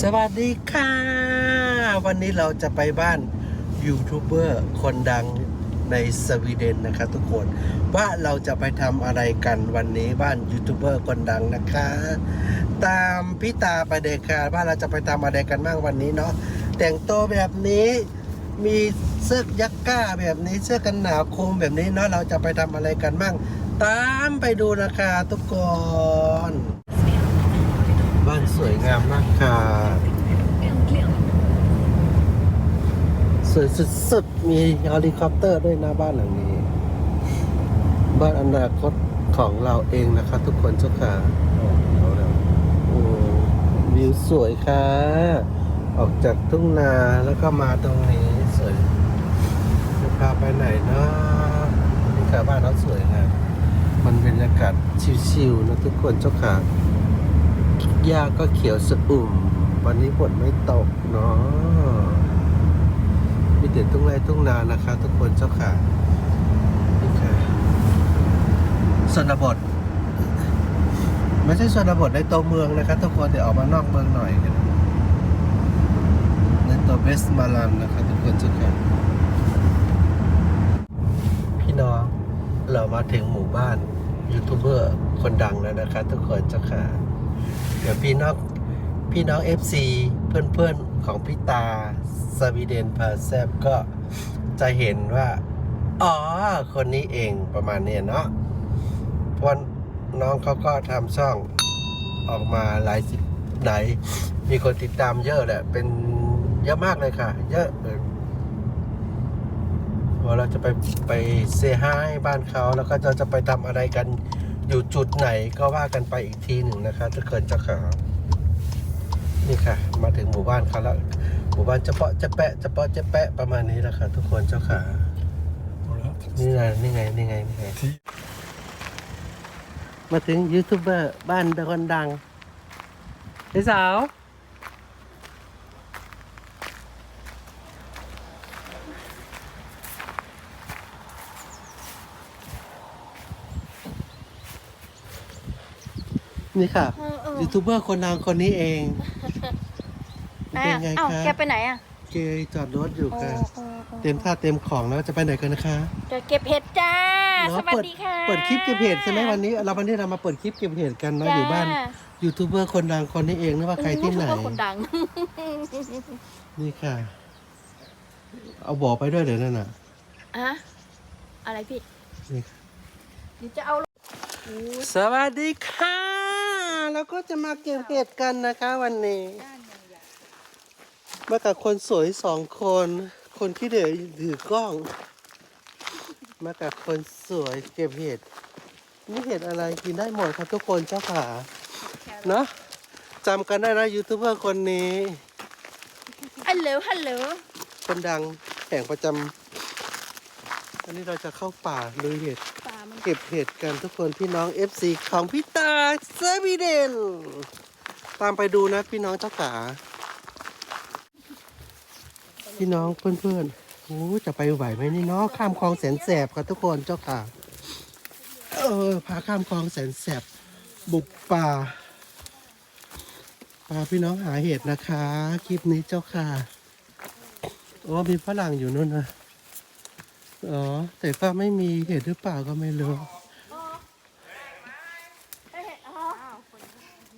สวัสดีค่ะ วันนี้เราจะไปบ้านยูทูบเบอร์คนดังในสวีเดนนะคะทุกคน ว่าเราจะไปทำอะไรกันวันนี้บ้านยูทูบเบอร์คนดังนะคะ ตามพี่ตาไปเดค่ะว่าเราจะไปทำอะไรกันบ้างวันนี้เนาะแต่งตัวแบบนี้มีเสื้อยักก้าแบบนี้เสื้อกันหนาวคลุมแบบนี้เนาะเราจะไปทำอะไรกันบ้าง ตามไปดูนะคะทุกคน บ้านสวยงามมากค่ะ สวยสุดๆ มีเฮลิคอปเตอร์ด้วยนะบ้านหลังนี้ บ้านอนาคตของเราเองนะคะทุกคนเจ้าค่ะโอ้วิวสวยค่ะ ออกจากทุ่งนาแล้วก็มาตรงนี้สวยจะพาไปไหนเนาะนี่ค่ะบ้านเราสวยงามมันบรรยากาศชิวๆนะทุกคนเจ้าค่ะ หญ้าก็เขียวสะอุ่ม วันนี้ฝนไม่ตกเนาะมีแต่ทุ่งไร่ทุ่งนานะคะ ทุกคนเจ้าค่ะนี่ค่ะชนบทไม่ใช่ชนบทในตัวเมืองนะคะทุกคนเดี๋ยวออกมานอกเมืองหน่อยกันในตัวเวสมาลันนะคะทุกคนเจ้าค่ะพี่น้องเรามาถึงหมู่บ้านยูทูบเบอร์คนดังแล้วนะคะทุกคนเจ้าค่ะ เดี๋ยวพี่น้องพี่น้อง FC เพื่อนๆของพี่ตาสวีเดนพาแซบก็จะเห็นว่า อ๋อ คนนี้เองประมาณเนี้ยเนาะเพราะน้องเขาก็ทำช่องออกมาหลายสิบไหน มีคนติดตามเยอะแหละ เป็นเยอะมากเลยค่ะ เยอะเลยว่าเราจะไปไปเซฮายบ้านเขาแล้วก็จะจะไปทำอะไรกัน อยู่จุดไหนก็ว่ากันไปอีกทีหนึ่งนะคะจะเกินจะขานี่ค่ะ มาถึงหมู่บ้านเขาแล้วหมู่บ้านเฉพาะจะแปะเปาะจะแปะประมาณนี้แหละค่ะ ทุกคนเจ้าขานี่ไงนี่ไงนี่ไงนี่ไงมาถึงยูทูบเบอร์บ้านคนดังพี่สาว นี่ค่ะเออเออยูทูบเบอร์คนดังคนนี้เองเป็นไงเอ้าคะ แกไปไหนอะเกยจอดรถอยู่โอ้ค่ะโอ้โอ้เต็มท่าเต็มของแล้วจะไปไหนกันนะคะจะเก็บเห็ดจ้าเนสอะวัสเปิดดีค่ะเปิดคลิปเก็บเห็ดใช่ไหมวันนี้ เราวันนี้เรามาเปิดคลิปเก็บเห็ดกันเนาะจ้าอยู่บ้านยูทูบเบอร์คนดังคนนี้เองนะว่าใครที่ไหนอืมคนดัง นี่ค่ะ เอาบอกไปด้วยเดี๋ยวนั่นน่ะอะอะไรพี่นี่ค่ะเดี๋ยวจะเอาลงโอ้สวัสดีค่ะ แล้วก็จะมาเก็บเห็ดกันนะคะ วันนี้มากับคนสวยสองคน คนที่เดือถือกล้อง มากับคนสวยเก็บเห็ดนี่เห็ดอะไรกินได้หมดครับทุกคนเจ้าขาเนาะจำกันได้นะยูทูบเบอร์คนนี้ฮัลโหลฮัลโหลคนดังแห่งประจำอันนี้เราจะเข้าป่าลุยเห็ดป่ามัน เก็บเห็ดกันทุกคนพี่น้อง FC ของพี่ตาเซวีเดน ตามไปดูนะพี่น้องเจ้าขา พี่น้องเพื่อนๆโอ้จะไปไหวไหมนี่เนาะข้ามคลองแสนแสบครับทุกคนเจ้าขาเออพาข้ามคลองแสนแสบ บุกป่าพาพี่น้องหาเห็ดนะคะ คลิปนี้เจ้าค่ะโอ้มีฝรั่งอยู่นู่นนะ อ๋อแต่ก็ไม่มีเห็ดหรือเปล่าก็ไม่รู้ได้เห็ดอ๋อ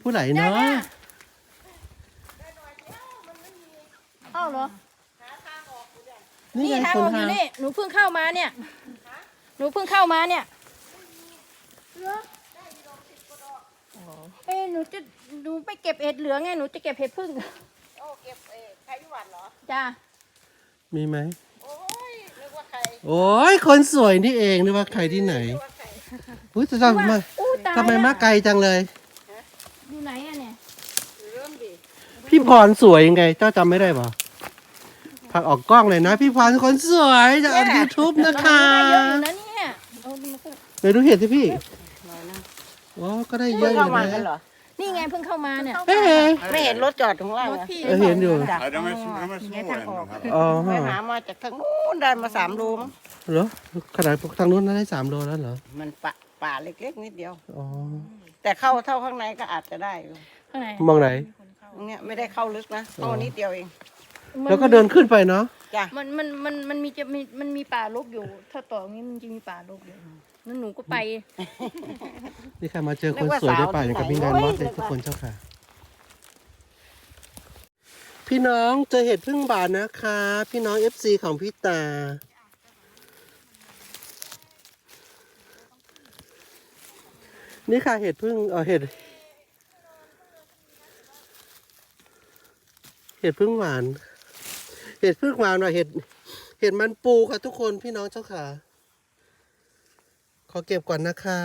ผู้ไหนเนาะเอ้าเหรอ นี่นี่ไงทางคอนอกอทางยู่นี่ หนูเพิ่งเข้ามาเนี่ย หนูเพิ่งเข้ามาเนี่ย เอ้ยหนูจะหนูไปเก็บเห็ดเหลืองไง หนูจะเก็บเห็ดพึ่ง โอ้เก็บเออใครหวานเหรอ จ้ามีไหมโอ้ยนึกว่าใครโอ้ยคนสวยนี่เองนึกว่าใครที่ไหนนึกว่าใครอุ้ยจะทำไมอู้ตายทำไมมาไกลจังเลย อยู่ไหนอะเนี่ยเริ่มดิพี่พรสวยยังไง เจ้าจำไม่ได้ปะพักออกกล้องเลยนะ พี่พรคนสวยจากยูทูบนะคะได้เยอะอยู่นะเนี่ยเอาดูมาเพิ่งไปดูเห็ดที่พี่โอ้ก็ได้เยอะอยู่มานะกั นเหรอนี่ไงเพิ่งเข้ามาเนี่ย เอ๊ะไม่เห็นรถจอดข้างล่างรถอะพี่เออเห็นอยู่ จ้ะ Ja, de är, de är små Jag kan än, de åka. här. อ๋อไปหามาจากทางนู้นได้มาสามโลมั้งเหรอขนาดทางนู้นนั้นได้สามโลแล้วเหรอมันป่าป่าเล็กๆนิดเดียว อ๋อแต่เข้าเท่าข้างในก็อาจจะได้อยู่ข้างในมองไหนนตรงเนี้ยไม่ได้เข้าลึกนะเข้านิดเดียวเองมัแล้วก็เดินขึ้นไปเนาะ จ้ะมันมันมันมันมีจะมีมันมีป่ารกอยู่ ถ้าต่ออย่างนี้มันจะมีป่ารกอยู่ นั่นหนูก็ไป นี่ค่ะมาเจอคนสวยได้ป่าอย่างกับพี่งานวัดเลยทุกคนเจ้าค่ะ พี่น้องเจอเห็ดพึ่งบานนะคะ พี่น้องเอฟซีของพี่ตา นี่ค่ะเห็ดพึ่งเออเห็ด เห็ดพึ่งหวาน เห็ดพึ่งหวานหน่อยเห็ด เห็ดมันปูค่ะทุกคนพี่น้องเจ้าค่ะข อเก็บก่อนนะคะ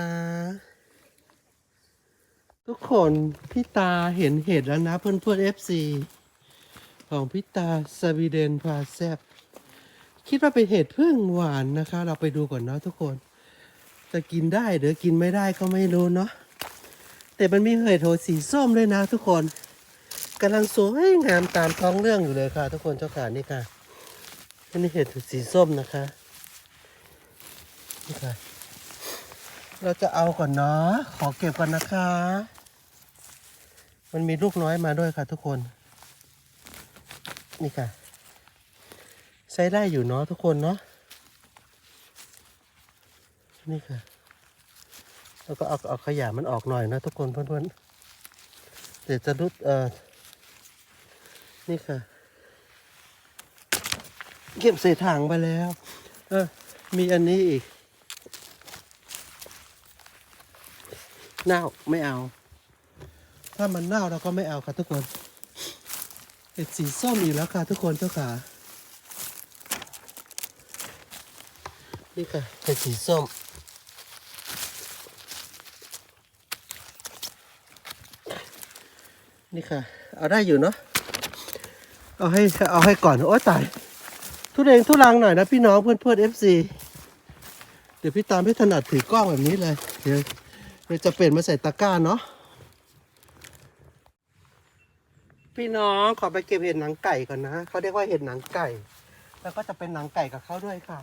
ทุกคนพี่ตาเห็นเห็ดแล้วนะเพื่อนเพื่อนเอฟซีของพี่ตาสวีเดนพาแซบคิดว่าเป็นเห็ดพึ่งหวานนะคะ เราไปดูก่อนเนาะทุกคน จะกินได้หรือกินไม่ได้ก็ไม่รู้เนาะแต่มันมีเห็ดโหสีส้มด้วยนะ ทุกคนกำลังสวยงามตามท้องเรื่องอยู่เลยค่ะ ทุกคนเจ้าขานี่ค่ะนนี้เห็ดสีส้มนะคะนี่ค่ะ เราจะเอาก่อนเนาะ ขอเก็บก่อนนะคะ มันมีลูกน้อยมาด้วยค่ะทุกคน นี่ค่ะ ใช้ได้อยู่เนาะทุกคนเนาะ นี่ค่ะ แล้วก็เอาเอาขยะมันออกหน่อยนะทุกคนเพื่อนๆ เดี๋ยวจะรุดเออนี่ค่ะ เก็บใส่ถังไปแล้ว เออ มีอันนี้อีก เน่าไม่เอา ถ้ามันเน่าเราก็ไม่เอาค่ะทุกคนเห็ดสีส้มอีกแล้วค่ะทุกคนเจ้าขานี่ค่ะเห็ดสีส้มนี่ค่ะ เอาได้อยู่เนาะเอาให้เอาให้ก่อน โอ้ตาย ทุเรงทุลังหน่อยนะพี่น้องเพื่อนเพื่อนเอฟซีเดี๋ยวพี่ตามพี่ถนัดถือกล้องแบบนี้เลย เดี๋ยว เราจะเปลี่ยนมาใส่ตะกร้าเนาะพี่น้องขอไปเก็บเห็ดหนังไก่ก่อนนะเขาเรียกว่าเห็ดหนังไก่ แล้วก็จะเป็นหนังไก่กับเขาด้วยค่ะ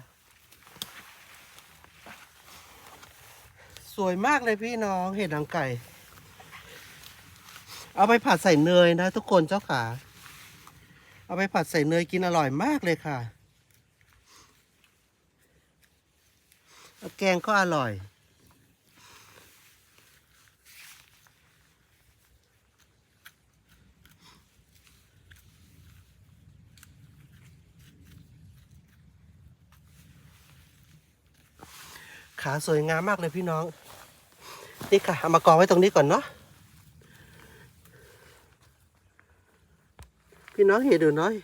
สวยมากเลยพี่น้องเห็ดหนังไก่ เอาไปผัดใส่เนยนะ ทุกคนเจ้าขาเอาไปผัดใส่เนยกินอร่อยมากเลยค่ะแล้วแกงก็อร่อย ขาสวยงามมากเลยพี่น้อง นี่ค่ะเอามากองไว้ตรงนี้ก่อนเนาะพี่น้องเห็นดูน้อย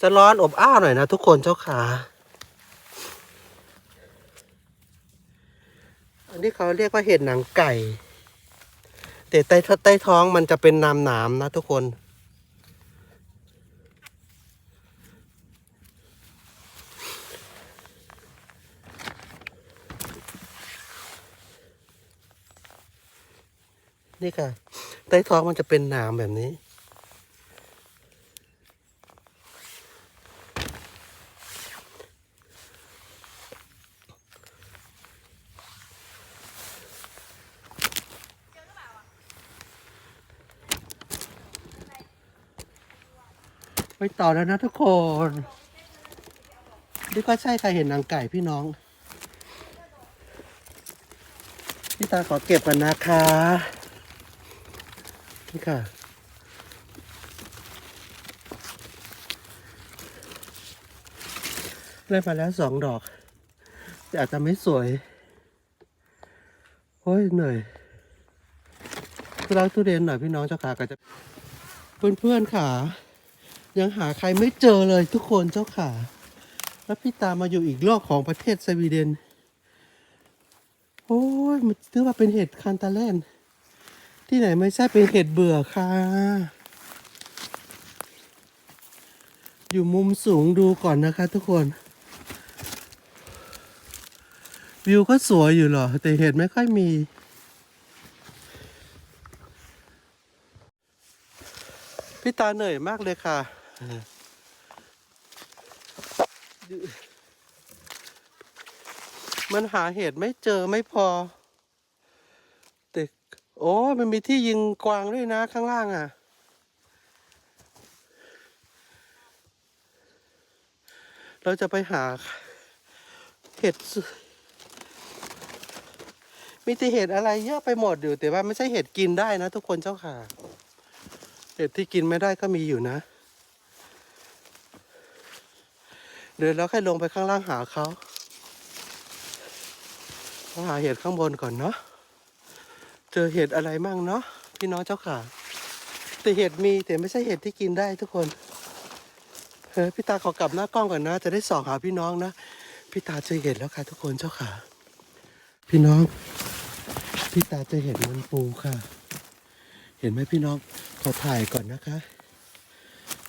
จะร้อนอบอ้าวหน่อยนะทุกคนเจ้าขาอันนี้เขาเรียกว่าเห็ดหนังไก่ แต่ใต้ใต้ท้องมันจะเป็นน้ำหนามนะทุกคน นี่ค่ะ ใต้ท้องมันจะเป็นหนามแบบนี้ ไปต่อแล้วนะทุกคน นี่ก็ใช่ค่ะเห็นนังไก่พี่น้องพี่ตาขอเก็บกันนะคะ นี่ค่ะ ได้มาแล้วสองดอก แต่อาจจะไม่สวย โอ้ยเหนื่อยทุรักทุเรียนหน่อยพี่น้องเจ้าขาก็จะเพื่อนๆค่ะ ยังหาใครไม่เจอเลยทุกคนเจ้าขาแล้วพี่ตามมาอยู่อีกโลกของประเทศสวีเดน โอ้ยมันถือว่าเป็นเห็ดคันตาแลน ที่ไหนไม่ใช่เป็นเห็ดเบื่อค่ะ อยู่มุมสูงดูก่อนนะคะทุกคน วิวก็สวยอยู่หรอ แต่เห็ดไม่ค่อยมี พี่ตาเหนื่อยมากเลยค่ะ มันหาเห็ดไม่เจอไม่พอ โอ้มันมีที่ยิงกวางด้วยนะข้างล่างอะ เราจะไปหาเห็ด มีแต่เห็ดอะไรเยอะไปหมดอยู่แต่ว่าไม่ใช่เห็ดกินได้นะทุกคนเจ้าค่ะ เห็ดที่กินไม่ได้ก็มีอยู่นะ เดินแล้วค่อยลงไปข้างล่างหาเขาเราหาเห็ดข้างบนก่อนเนาะ เจอเห็ดอะไรมั่งเนาะพี่น้องเจ้าค่ะแต่เห็ดมีแต่ไม่ใช่เห็ดที่กินได้ทุกคนเฮ้ยพี่ตาขอกลับหน้ากล้องก่อนนะ จะได้ส่องหาพี่น้องนะพี่ตาเจอเห็ดแล้วค่ะ ทุกคนเจ้าค่ะพี่น้อง พี่ตาเจอเห็ดมันปูค่ะ เห็นไหมพี่น้องขอถ่ายก่อนนะคะ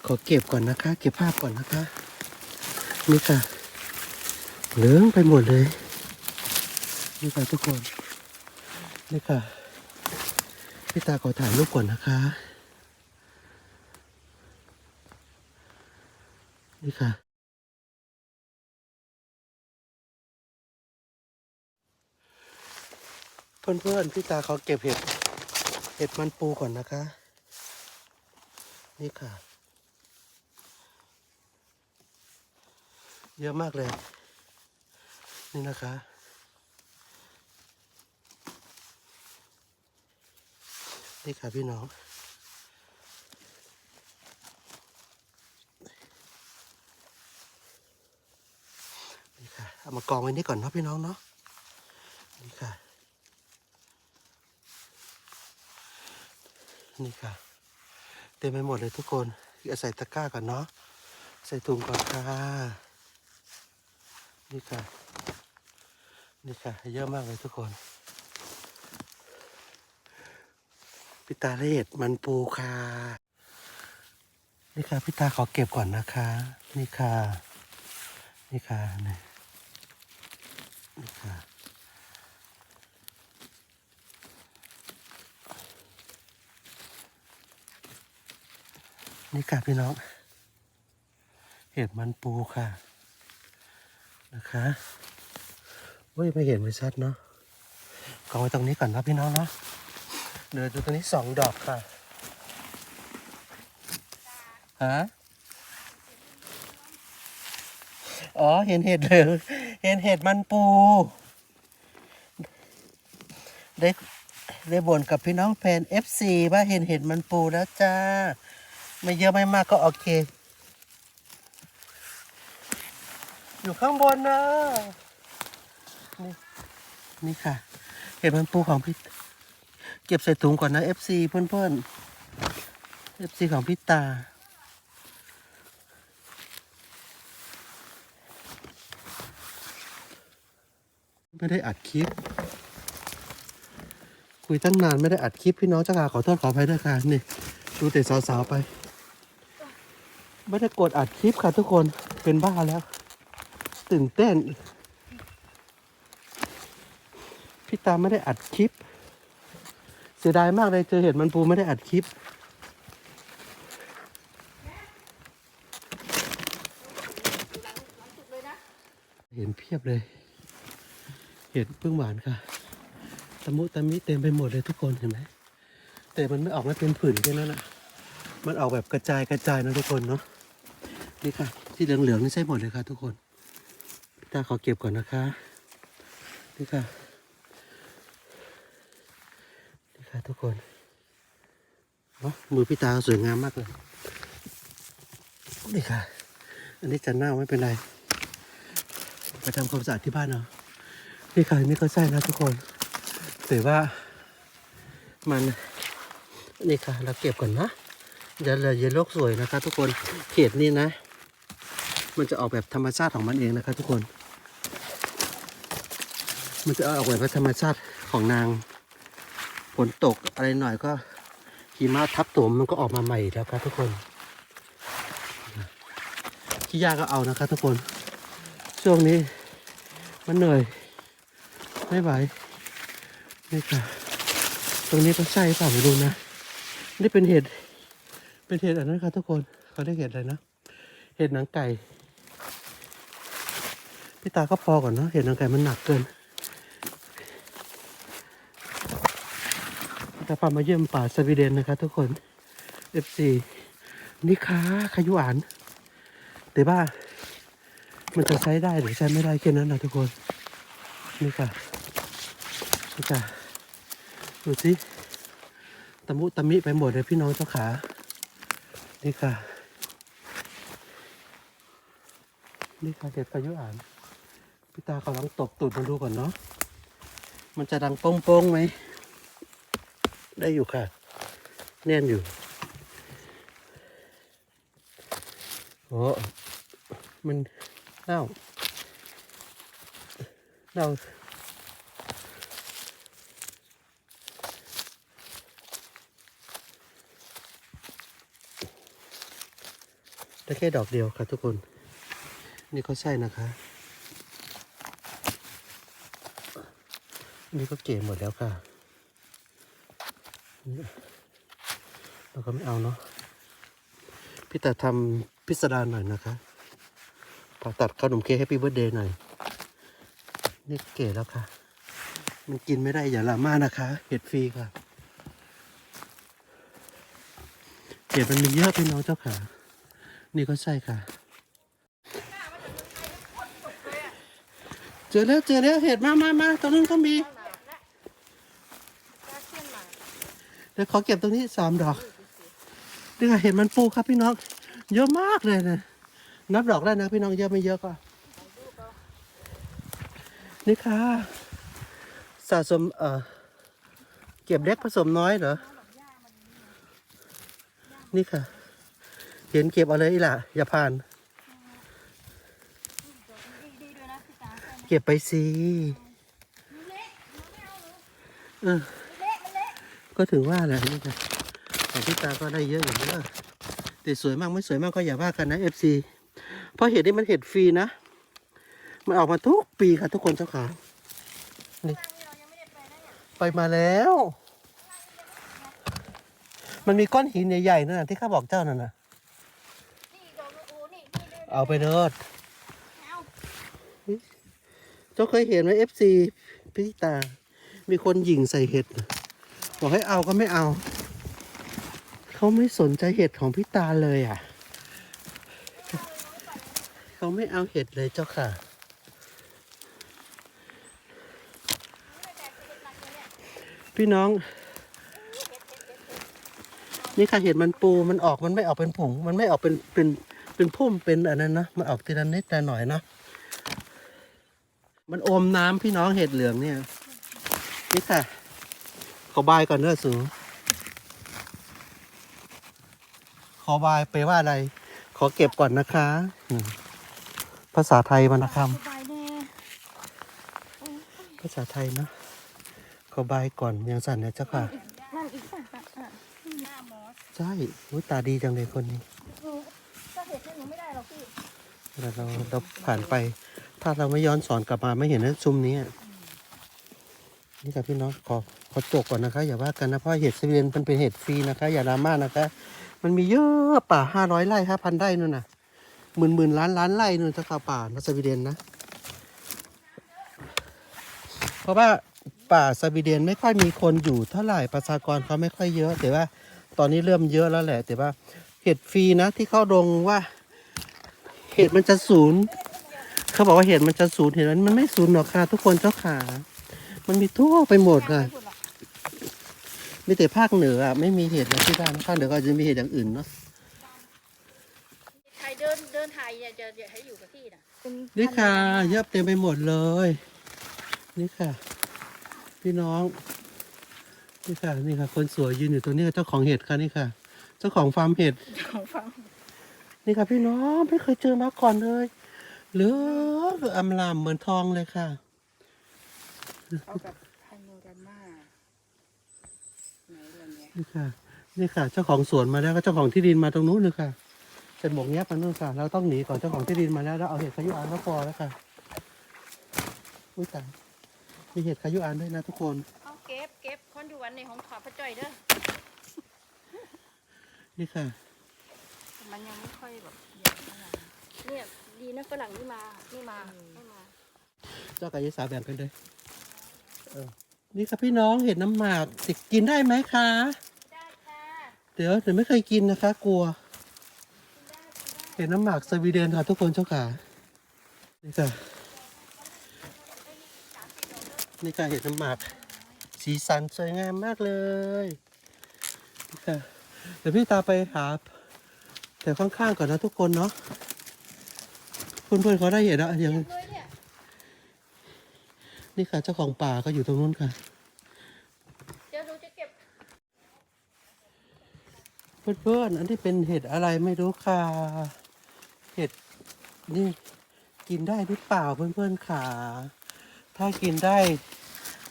ขอเก็บก่อนนะคะ เก็บภาพก่อนนะคะนี่ค่ะเหลืองไปหมดเลยนี่ค่ะทุกคนนี่ค่ะ พี่ตาขอถ่ายรูปก่อนนะคะ นี่ค่ะ เพื่อนๆ พี่ตาเขอเก็บเห็ด เห็ดมันปูก่อนนะคะ นี่ค่ะ เยอะมากเลย นี่นะคะ นี่ค่ะพี่น้อง นี่ค่ะ เอามากองไว้นี่ก่อนเนาะพี่น้องเนาะ นี่ค่ะ นี่ค่ะ เต็มไปหมดเลยทุกคนเอาใส่ตะกร้าก่อนเนาะ ใส่ถุงก่อนค่ะ นี่ค่ะ นี่ค่ะ เยอะมากเลยทุกคน พี่ตาละเอียดมันปูค่ะ นี่ค่ะพี่ตาขอเก็บก่อนนะคะ นี่ค่ะ นี่ค่ะนี่นี่ค่ะนี่ค่ะพี่น้อง เห็ดมันปูค่ะ นะคะเว้ยไม่เห็นไม่ชัดเนาะกองไว้ตรงนี้ก่อนนะพี่น้องเนาะ เดินดูตรงนี้สองดอกค่ะฮะอ๋อ เห็นเห็ดเลยเห็นเห็ดมันปู ได้ได้บ่นกับพี่น้องแฟน FC ว่าเห็นเห็ดมันปูแล้วจ้า ไม่เยอะไม่มากก็โอเค อยู่ข้างบนนะนี่นี่ค่ะ เห็ดมันปูของพี่ เก็บใส่ถุงก่อนนะ FC เพื่อนๆ FC ของพี่ตา ไม่ได้อัดคลิป คุยตั้งนานไม่ได้อัดคลิปพี่น้องเจ้าค่ะขอโทษขออภัยด้วยค่ะนี่ ดูแต่สาวๆไป ไม่ได้กดอัดคลิปค่ะทุกคนเป็นบ้าแล้ว ตื่นเต้น พี่ตาไม่ได้อัดคลิป สียดายมากเลยเจอเห็ดมันปูไม่ได้อัดคลิป เห็นเพียบเลย เห็ดพึ่งหวานค่ะ ตะมุตะมิเต็มไปหมดเลยทุกคนเห็นไหม แต่มันไม่ออกมาเป็นผื่นแค่นั้นนะมันออกแบบกระจายกระจายนะทุกคนเนาะ นี่ค่ะ ที่เหลืองๆนี่ใช่หมดเลยค่ะ ทุกคนพี่ตาขอเก็บก่อนนะคะ นี่ค่ะ นี่ค่ะทุกคนเนาะมือพี่ตาสวยงามมากเลยนี่ค่ะ อันนี้จะเน่าไม่เป็นไร ไปทำความสะอาดที่บ้านเนาะนี่ค่ะนี่ก็ใช่นะทุกคนแต่ว่ามันนี่ค่ะ เราเก็บก่อนนะอย่าเลยอย่าโลกสวยนะคะทุกคนเขตนี่นะ มันจะออกแบบธรรมชาติของมันเองนะคะทุกคน มันจะออกแบบธรรมชาติของนาง ฝนตกอะไรหน่อยก็หิมะทับถมมันก็ออกมาใหม่อีกแล้วครับทุกคนขี้ยาก็เอานะคะทุกคน ช่วงนี้มันเหนื่อย ไม่ไหวนี่ค่ะตรงนี้ก็ใช่เปล่าไม่รู้นะนี่เป็นเห็ดเป็นเห็ดอันนั้นค่ะทุกคนเขาเรียกเห็ดอะไรนะเห็ดหนังไก่พี่ตาก็พอก่อนเนาะเห็ดหนังไก่มันหนักเกิน จะพามาเยี่ยมป่าสวีเดนนะคะทุกคน FC นี่ค่ะขยุอ่าน แต่ว่า มันจะใช้ได้หรือใช้ไม่ได้แค่นั้นนะทุกคน นี่ค่ะนี่ค่ะดูสิตะมุตะมิไปหมดเลยพี่น้องเจ้าขา นี่ค่ะ นี่ค่ะเห็ดพายุอ่านพี่ตาเขาลองตบตูดมันดูก่อนเนาะ มันจะดังโป้งๆไหม ได้อยู่ค่ะ แน่นอยู่โอ้มันเน่าเน่าได้แค่ดอกเดียวค่ะทุกคน นี่ก็ใช่นะคะนี่ก็เก๋หมดแล้วค่ะ เราก็ไม่เอาเนาะพี่แต่ทำพิสดารหน่อยนะคะผ่าตัดขนมเค้กให้พี่เบิร์ดเดย์หน่อย นี่เก๋แล้วค่ะ มันกินไม่ได้อย่าละมานะคะ เห็ดฟรีค่ะเห็ดมันมีเยอะพี่น้องเจ้าค่ะ นี่ก็ใช่ค่ะ เจอแล้วเจอแล้วเห็ดมามามาตรงนู้นก็มี เดี๋ยวขอเก็บตรงนี้สามดอกนี่ค่ะเห็ดมันปูครับพี่น้อง เยอะมากเลยนะนับดอกได้นะพี่น้องเยอะไม่เยอะก็นี่ค่ะสะสมเอ่อเก็บเล็กผสมน้อยเหรอ นี่ค่ะ เห็นเก็บเอาเลยอีหล่ะ อย่าผ่าน เก็บไปสิเออ ก็ถึงว่าแหละนี่ค่ะของพี่ตาก็ได้เยอะอยู่เยอะแต่สวยมากไม่สวยมากก็อย่าว่ากันนะเอฟซีเพราะเห็ดนี่มันเห็ดฟรีนะ มันออกมาทุกปีค่ะทุกคนเจ้าขานี่ไปมาแล้ว มันมีก้อนหินใหญ่ๆนั่นนะที่ข้าบอกเจ้านั่นนะเอาไปเถิดเจ้าเคยเห็นไหมเอฟซีพี่ตา มีคนหยิงใส่เห็ดนะ บอกให้เอาก็ไม่เอา เขาไม่สนใจเห็ดของพี่ตาเลยอะ เขาไม่เอาเห็ดเลยเจ้าค่ะ พี่น้อง นี่ค่ะเห็ดมันปูมันออกมันไม่ออกเป็นผง มันไม่ออกเป็นเป็นเป็นพุ่มเป็นอันนั้นนะมันออกทีละนิดแต่หน่อยนะมันอมน้ำพี่น้องเห็ดเหลืองเนี่ยนี่ค่ะ ขอบายก่อนเนอะสูขอบายไปลว่าอะไร ขอเก็บก่อนนะคะอืมภาษาไทยมันนะคสบายแน่ำภาษาไทยนะขอบายก่อนยังสั่นเนี่ยเจ้าค่ะ นั่นอีกป่ะอะอะใช่อุ๊ยตาดีจังเลยคนนี้หนูถ้าเห็ดเนี่ยหนูไม่ได้หรอกพี่เราเราเราผ่านไป ถ้าเราไม่ย้อนสอนกลับมาไม่เห็นนะซุ้มนี้อะนี่ค่ะพี่น้องขอข อจบก่อนนะคะ อย่าว่ากันนะเพราะเห็ดสวีเดนมันเป็นเห็ดฟรีนะคะ อย่าดราม่านะคะ มันมีเยอะป่าห้าร้อยไร่ห้าพันไร่นู่นน่ะหมื่นหมื่นล้านล้านไร่นู่นเจ้าค่ะป่านะสวีเดนนะ เพราะว่าป่าสวีเดนไม่ค่อยมีคนอยู่เท่าไหร่ประชากรเขาไม่ค่อยเยอะ แต่ว่าตอนนี้เริ่มเยอะแล้วแหละ แต่ว่าเห็ดฟรีนะที่เข้าดงว่า เห็ดมันจะศูนย์เขาบอกว่าเห็ดมันจะศูนย์เห็ดมันมันไม่ศูนย์หรอกค่ะทุกคนเจ้าขา มันมีทั่วไปหมดค่ะ มีแต่ภาคเหนืออะไม่มีเห็ดนะที่ด้านภาคเหนือก็อาจจะมีเห็ดอย่างอื่นเนาะใครเดินเดินถ่ายเนี่ยจะจะให้อยู่กับที่น่ะเป็นนี่ค่ะ เยอะเต็มไปหมดเลย นี่ค่ะ พี่น้อง นี่ค่ะ นี่ค่ะ คนสวยยืนอยู่ตรงนี้เจ้าของเห็ดค่ะนี่ค่ะ เจ้าของฟาร์มเห็ดของฟังนี่ค่ะ พี่น้องไม่เคยเจอมาก่อนเลยเหลืออำลามเหมือนทองเลยค่ะ เอากับพาโนรามาไห นล่ะเนี่ยนี่ค่ะ นี่ค่ะ เจ้าของสวนมาแล้วก็เจ้าของที่ดินมาตรงนู้นเลยค่ะเป็นหมวกเนี้ยบมานู่นค่ะ เราต้องหนีก่อนเจ้าของที่ดินมาแล้วแล้วเอาเห็ดขยุอานก็พอแล้วค่ะอุ้ยตายมีเห็ดขยุอานด้วยนะทุกคนเอาเก็บเก็บคนอยู่วันในของขอพระจ้อยเด้อนี่ค่ะ มันยังไม่ค่อยแบบใหญ่เท่าไหร่เนี่ยดีนะฝรั่งนี่มานี่มาไม่มา เจ้ากับยายสาแบ่งกันเลยเออนี่ค่ะพี่น้องเห็ดน้ำหมากสิกินได้ไหมคะได้ค่ะ เดี๋ยวเดี๋ยวไม่เคยกินนะคะ กลัว เห็ดน้ำหมากสวีเดนค่ะทุกคนเจ้าค่ะนี่ค่ะนี่ค่ะเห็ดน้ำหมาก สีสันสวยงามมากเลยนี่ค่ะเดี๋ยวพี่ตาไปหาแถวข้างๆก่อนนะทุกคนเนาะเพื่อนๆเขาได้เห็นแล้วอย่างนี่ยนี่ค่ะเจ้าของป่าก็อยู่ตรงนู้นค่ะ เดี๋ยวหนูจะเก็บ เพื่อนๆอันที่เป็นเห็ดอะไรไม่รู้ค่ะ เห็ดนี่กินได้หรือเปล่าเพื่อนๆค่ะ ถ้ากินได้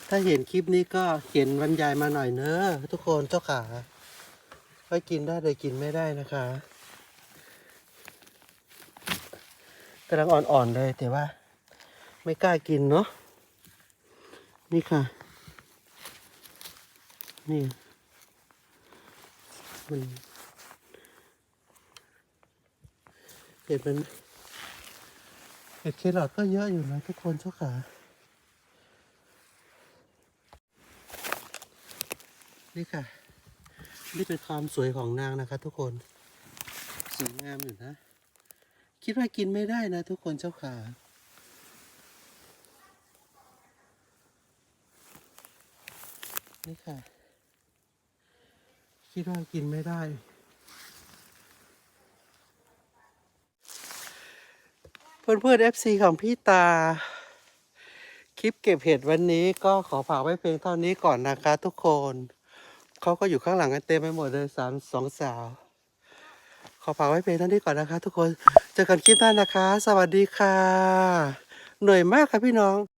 ถ้าเห็นคลิปนี้ก็เขียนบรรยายมาหน่อยเนอะทุกคนเจ้าขาว่ากินได้หรือกินไม่ได้นะคะกำลังอ่อนๆเลยแต่ว่า ไม่กล้ากินเนาะนี่ค่ะ นี่ มัน เห็ดมันเห็ดเครอทก็เยอะอยู่นะทุกคนเจ้าขานี่ค่ะ นี่เป็นความสวยของนางนะคะทุกคนสวยงามอยู่นะ คิดว่ากินไม่ได้นะทุกคนเจ้าขานี่ค่ะ คิดว่ากินไม่ได้ เพื่อนเพื่อนเอฟซีของพี่ตา คลิปเก็บเห็ดวันนี้ก็ขอฝากไว้เพียงเท่านี้ก่อนนะคะทุกคน เขาก็อยู่ข้างหลังกันเต็มไปหมดเลยสามสองสาว ขอฝากไว้เพียงเท่านี้ก่อนนะคะ ทุกคน เจอกันคลิปหน้านะคะ สวัสดีค่ะ เหนื่อยมากค่ะพี่น้อง